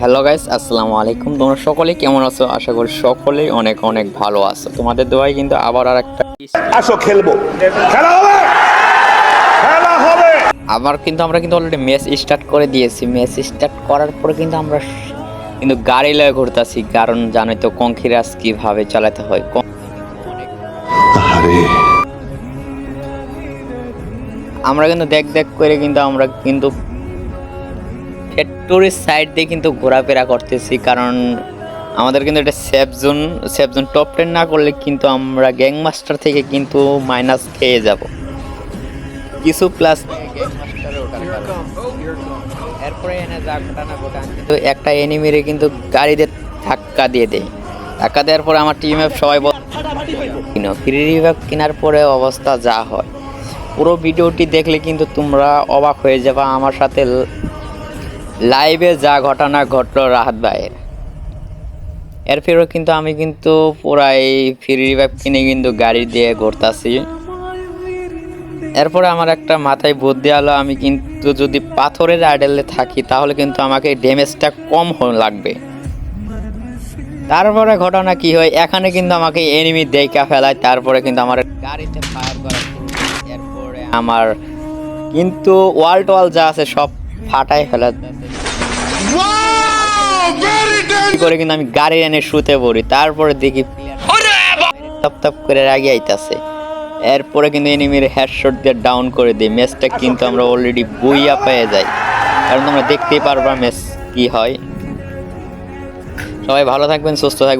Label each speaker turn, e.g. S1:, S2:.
S1: Hello guys আসসালামু আলাইকুম। তোমরা সকলে কেমন আছো? আশা করি সকলেই অনেক অনেক ভালো আছো। তোমাদের দোয়াই কিন্তু আবার আর একটা
S2: আসো খেলব। খেলা হবে! খেলা হবে!
S1: আবার কিন্তু আমরা কিন্তু অলরেডি ম্যাচ স্টার্ট করে দিয়েছি। ম্যাচ স্টার্ট করার পরে কিন্তু আমরা কিন্তু গাড়ি লয়ে ঘুরতেছি। কারণ জানোই তো কঙ্কিরাজ কীভাবে চালাতে হয়। আমরা কিন্তু দেখ দেখ করে কিন্তু আমরা কিন্তু ফ্যাক্টরির সাইড দিয়ে কিন্তু ঘোরাফেরা করতেছি, কারণ আমাদের কিন্তু এটা safe zone safe zone top ten না করলে কিন্তু আমরা গ্যাং মাস্টার থেকে কিন্তু মাইনাস খেয়ে যাব। কিছু প্লাস এরপরে এনে যা ঘটনা ঘটান কিন্তু একটা এনিমিরে কিন্তু গাড়িতে ধাক্কা দিয়ে দেয় ধাক্কা দেওয়ার পরে আমার টিম সবাই কিনো, ফ্রি রিভাইভ কেনার পরে অবস্থা যা হয়। পুরো ভিডিওটি দেখলে কিন্তু তোমরা অবাক হয়ে যাবে, আমার সাথে লাইভে যা ঘটনা ঘটলো রাহাত ভাইয়ের। এরপরেও কিন্তু আমি কিন্তু পুরাই ফ্রি রিভাইভ কিনে কিন্তু গাড়ি দিয়ে ঘুরতাছি। এরপরে আমার একটা মাথায় বুদ্ধি আলো, আমি কিন্তু যদি পাথরের আইডেলে থাকি, তাহলে কিন্তু আমাকে ড্যামেজটা কম লাগবে। তারপরে ঘটনা কি হয়, এখানে কিন্তু আমাকে এনিমি দেখা ফেলায়, তারপরে কিন্তু আমার গাড়িতে ফায়ার করা এরপরে আমার কিন্তু ওয়াল টোয়াল যা আছে সব ফাটাই ফেলা করে কিন্তু আমি গাড়ি এনে শুতে পড়ি তারপরে দেখি টপ টপ করে রাগি আইতাছে। এরপরে কিন্তু এনিমির হেডশট দিয়ে ডাউন করে দিই। ম্যাচটা কিন্তু আমরা অলরেডি বইয়া পেয়ে যাই। কারণ তোমরা দেখতেই পারবা ম্যাচ কি হয়। সবাই ভালো থাকবেন সুস্থ থাকবেন।